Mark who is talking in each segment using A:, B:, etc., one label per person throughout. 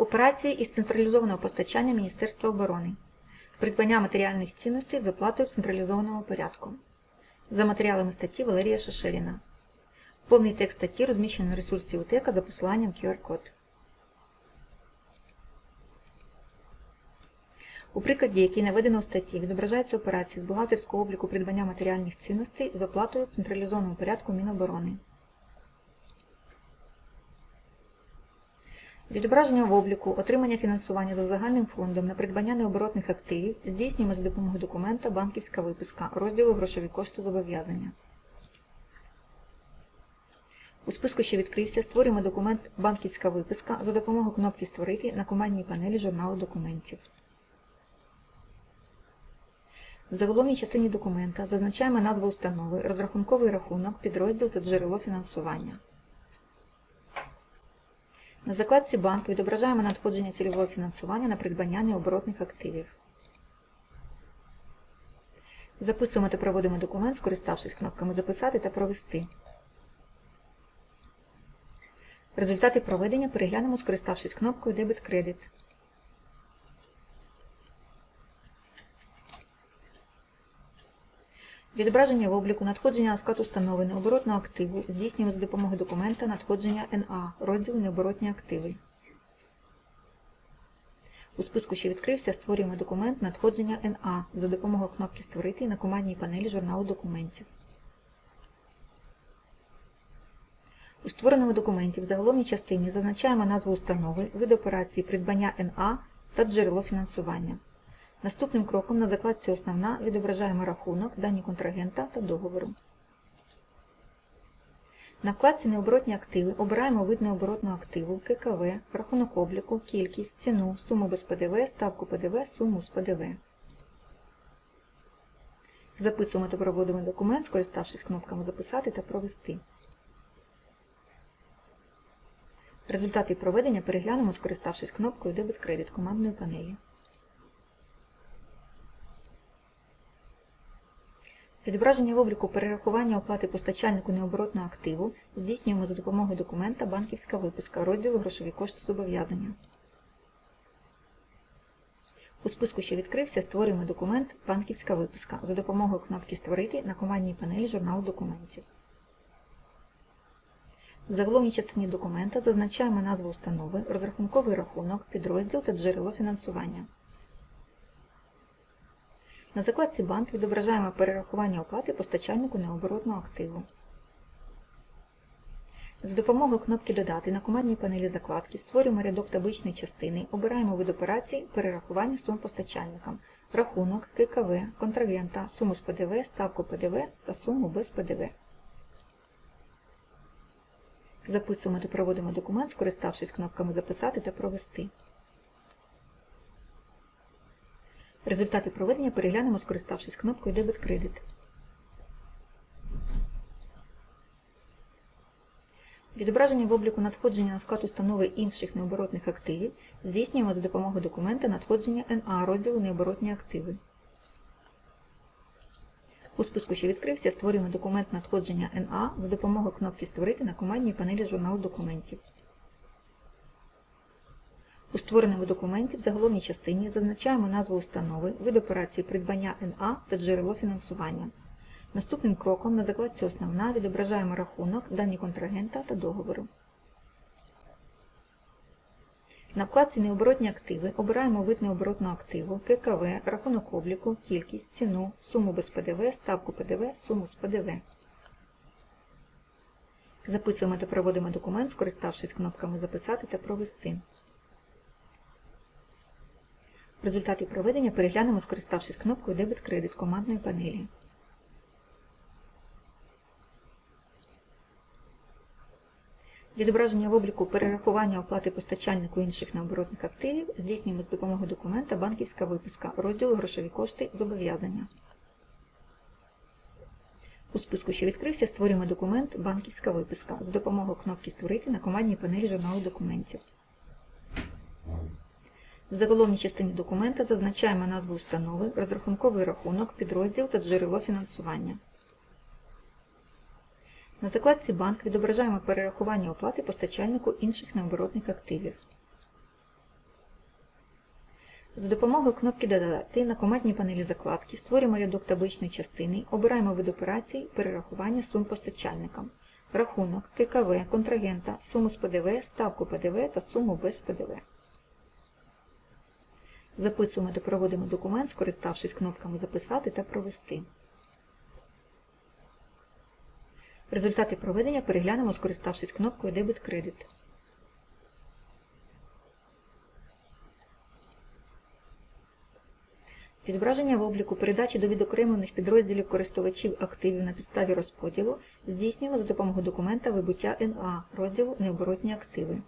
A: Операції із централізованого постачання Міністерства оборони. Придбання матеріальних цінностей з оплатою в централізованому порядку. За матеріалами статті Валерія Шаширіна. Повний текст статті розміщений на ресурсі УТЕКа за посиланням QR-код. У прикладі, який наведено у статті, відображаються операції з бухгалтерського обліку придбання матеріальних цінностей з оплатою в централізованому порядку Міноборони. Відображення в обліку, отримання фінансування за загальним фондом на придбання необоротних активів здійснюємо за допомогою документа Банківська виписка розділу Грошові кошти зобов'язання. У списку, що відкрився, створюємо документ Банківська виписка за допомогою кнопки Створити на командній панелі журналу документів. В заголовній частині документа зазначаємо назву установи, розрахунковий рахунок, підрозділ та джерело фінансування. На закладці Банк відображаємо надходження цільового фінансування на придбання необоротних активів. Записуємо та проводимо документ, скориставшись кнопками Записати та Провести. Результати проведення переглянемо, скориставшись кнопкою Дебет-кредит. Відображення в обліку надходження на склад установи необоротного активу здійснюємо за допомогою документа надходження НА, розділу необоротні активи. У списку, що відкрився, створюємо документ надходження НА за допомогою кнопки Створити на командній панелі журналу документів. У створеному документі в заголовній частині зазначаємо назву установи, вид операції придбання НА та джерело фінансування. Наступним кроком на закладці Основна відображаємо рахунок, дані контрагента та договору. На вкладці Необоротні активи обираємо вид необоротного активу, ККВ, рахунок обліку, кількість, ціну, суму без ПДВ, ставку ПДВ, суму з ПДВ. Записуємо та проводимо документ, скориставшись кнопками Записати та Провести. Результати проведення переглянемо, скориставшись кнопкою Дебет-кредит командної панелі. Відображення в обліку перерахування оплати постачальнику необоротного активу здійснюємо за допомогою документа Банківська виписка розділу Грошові кошти зобов'язання. У списку, що відкрився, створюємо документ Банківська виписка за допомогою кнопки Створити на командній панелі журналу документів. В заголовній частині документа зазначаємо назву установи, розрахунковий рахунок, підрозділ та джерело фінансування. На закладці Банк відображаємо перерахування оплати постачальнику необоротного активу. За допомогою кнопки Додати на командній панелі закладки створюємо рядок табличної частини, обираємо вид операцій перерахування сум постачальникам, рахунок, ККВ, контрагента, суму з ПДВ, ставку ПДВ та суму без ПДВ. Записуємо та проводимо документ, скориставшись кнопками Записати та Провести. Результати проведення переглянемо, скориставшись кнопкою Дебет-кредит. Відображення в обліку надходження на склад установи інших необоротних активів здійснюємо за допомогою документа надходження НА розділу Необоротні активи. У списку, що відкрився, створюємо документ надходження НА за допомогою кнопки Створити на командній панелі журналу документів. У створеному документі в заголовній частині зазначаємо назву установи, вид операції придбання НА та джерело фінансування. Наступним кроком на закладці Основна відображаємо рахунок, дані контрагента та договору. На вкладці Необоротні активи обираємо вид необоротного активу, ККВ, рахунок обліку, кількість, ціну, суму без ПДВ, ставку ПДВ, суму з ПДВ. Записуємо та проводимо документ, скориставшись кнопками Записати та Провести. Результати проведення переглянемо, скориставшись кнопкою Дебет-кредит командної панелі. Відображення в обліку перерахування оплати постачальнику інших необоротних активів здійснюємо з допомогою документа Банківська виписка розділу Грошові кошти зобов'язання. У списку, що відкрився, створюємо документ Банківська виписка за допомогою кнопки Створити на командній панелі журналу документів. В заголовній частині документа зазначаємо назву установи, розрахунковий рахунок, підрозділ та джерело фінансування. На закладці Банк відображаємо перерахування оплати постачальнику інших необоротних активів. За допомогою кнопки Додати на командній панелі закладки створюємо рядок табличної частини, обираємо вид операцій перерахування сум постачальникам, рахунок, ККВ, контрагента, суму з ПДВ, ставку ПДВ та суму без ПДВ. Записуємо та проводимо документ, скориставшись кнопками Записати та Провести. Результати проведення переглянемо, скориставшись кнопкою Дебет-кредит. Відображення в обліку передачі до відокремлених підрозділів користувачів активів на підставі розподілу здійснюємо за допомогою документа Вибуття НА розділу Необоротні активи.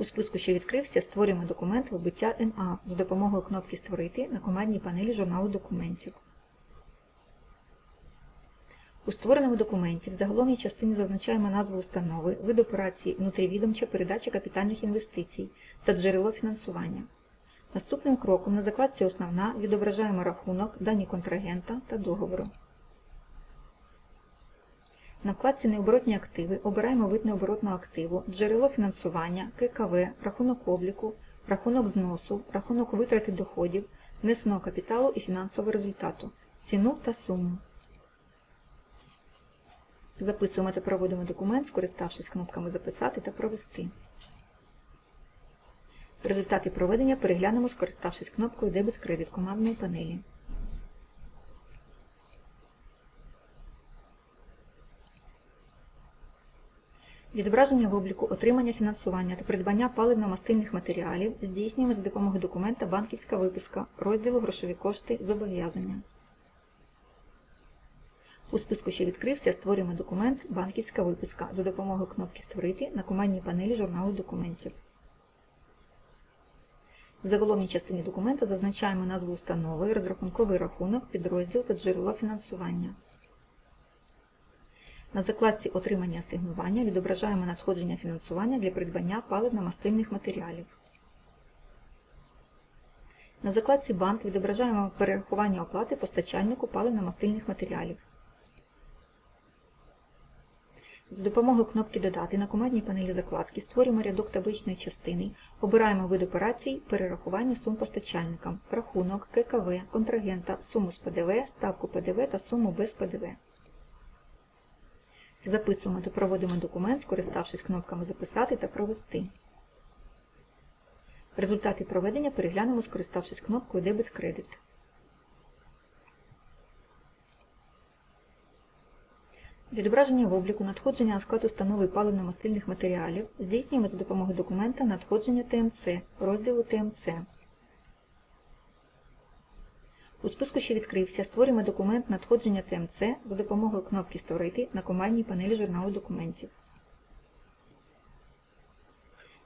A: У списку, що відкрився, створюємо документ Вибуття НА за допомогою кнопки Створити на командній панелі журналу документів. У створеному документі в заголовній частині зазначаємо назву установи, вид операції, внутрівідомча передача капітальних інвестицій та джерело фінансування. Наступним кроком на закладці Основна відображаємо рахунок, дані контрагента та договору. На вкладці Необоротні активи обираємо вид необоротного активу, джерело фінансування, ККВ, рахунок обліку, рахунок зносу, рахунок витрати доходів, внесеного капіталу і фінансового результату, ціну та суму. Записуємо та проводимо документ, скориставшись кнопками Записати та Провести. Результати проведення переглянемо, скориставшись кнопкою Дебет-кредит командної панелі. Відображення в обліку отримання фінансування та придбання паливно-мастильних матеріалів здійснюємо за допомогою документа Банківська виписка розділу Грошові кошти зобов'язання. У списку, що відкрився, створюємо документ Банківська виписка за допомогою кнопки Створити на командній панелі журналу документів. В заголовній частині документа зазначаємо назву установи, розрахунковий рахунок, підрозділ та джерело фінансування. На закладці Отримання асигнування відображаємо надходження фінансування для придбання паливно-мастильних матеріалів. На закладці Банк відображаємо перерахування оплати постачальнику паливно-мастильних матеріалів. За допомогою кнопки Додати на командній панелі закладки створюємо рядок табличної частини, обираємо вид операцій перерахування сум постачальникам, рахунок, ККВ, контрагента, суму з ПДВ, ставку ПДВ та суму без ПДВ. Записуємо та проводимо документ, скориставшись кнопками Записати та Провести. Результати проведення переглянемо, скориставшись кнопкою Дебет-кредит. Відображення в обліку надходження на склад установи паливно-мастильних матеріалів здійснюємо за допомогою документа надходження ТМЦ розділу ТМЦ. У списку, що відкрився, створюємо документ надходження ТМЦ за допомогою кнопки Створити на командній панелі журналу документів.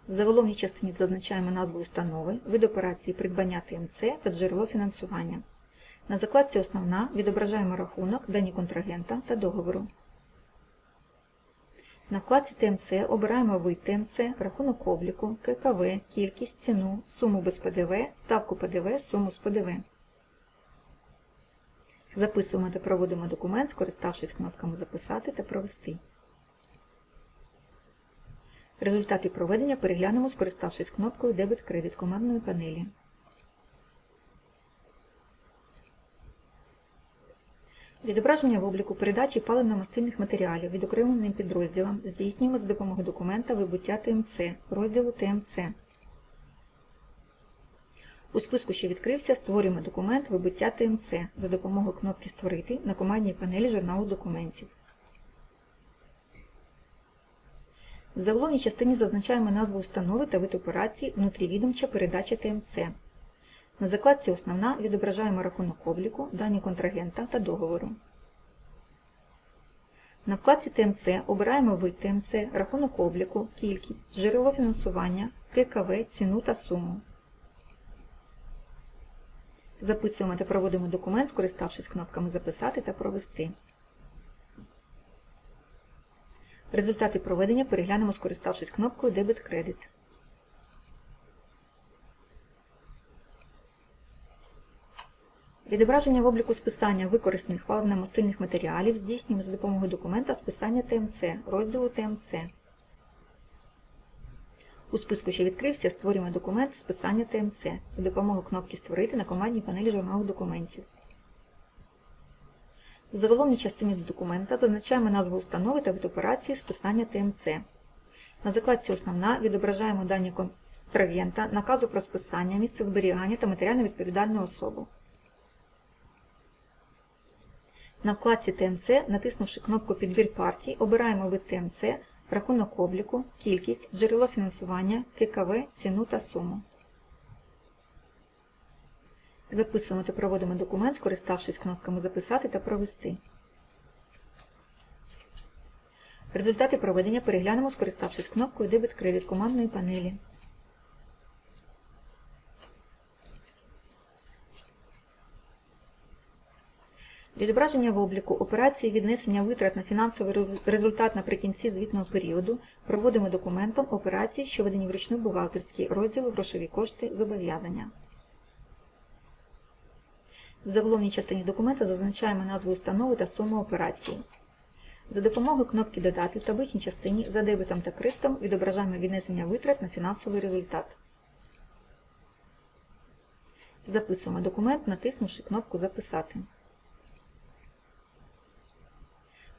A: В заголовній частині зазначаємо назву установи, вид операції придбання ТМЦ та джерело фінансування. На закладці Основна відображаємо рахунок, дані контрагента та договору. На вкладці ТМЦ обираємо вид ТМЦ, рахунок обліку, ККВ, кількість, ціну, суму без ПДВ, ставку ПДВ, суму з ПДВ. Записуємо та проводимо документ, скориставшись кнопками Записати та Провести. Результати проведення переглянемо, скориставшись кнопкою Дебет-кредит командної панелі. Відображення в обліку передачі паливно-мастильних матеріалів відокремленим підрозділам здійснюємо за допомогою документа Вибуття ТМЦ розділу ТМЦ. У списку, що відкрився, створюємо документ Вибуття ТМЦ за допомогою кнопки Створити на командній панелі журналу документів. В заголовній частині зазначаємо назву установи та вид операції внутрівідомча передача ТМЦ. На закладці Основна відображаємо рахунок обліку, дані контрагента та договору. На вкладці ТМЦ обираємо вид ТМЦ, рахунок обліку, кількість, джерело фінансування, ККВ, ціну та суму. Записуємо та проводимо документ, скориставшись кнопками Записати та Провести. Результати проведення переглянемо, скориставшись кнопкою Дебет-кредит. Відображення в обліку списання використаних паливно-мастильних матеріалів здійснюємо за допомогою документа списання ТМЦ розділу ТМЦ. У списку, що відкрився, створюємо документ списання ТМЦ за допомогою кнопки Створити на командній панелі журналу документів. В заголовній частині документа зазначаємо назву установи та вид операції списання ТМЦ. На закладці Основна відображаємо дані контрагента, наказу про списання, місце зберігання та матеріально відповідальну особу. На вкладці ТМЦ, натиснувши кнопку Підбір партій, обираємо вид ТМЦ, рахунок обліку, кількість, джерело фінансування, ККВ, ціну та суму. Записуємо та проводимо документ, скориставшись кнопками Записати та Провести. Результати проведення переглянемо, скориставшись кнопкою Дебіт-кредит командної панелі. Відображення в обліку операції віднесення витрат на фінансовий результат наприкінці звітного періоду проводимо документом операції, що ведені вручну бухгалтерській розділу грошові кошти зобов'язання. В заголовній частині документа зазначаємо назву установи та суму операції. За допомогою кнопки Додати в табличній частині за дебетом та кредитом відображаємо віднесення витрат на фінансовий результат. Записуємо документ, натиснувши кнопку Записати.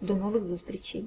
A: До нових зустрічей!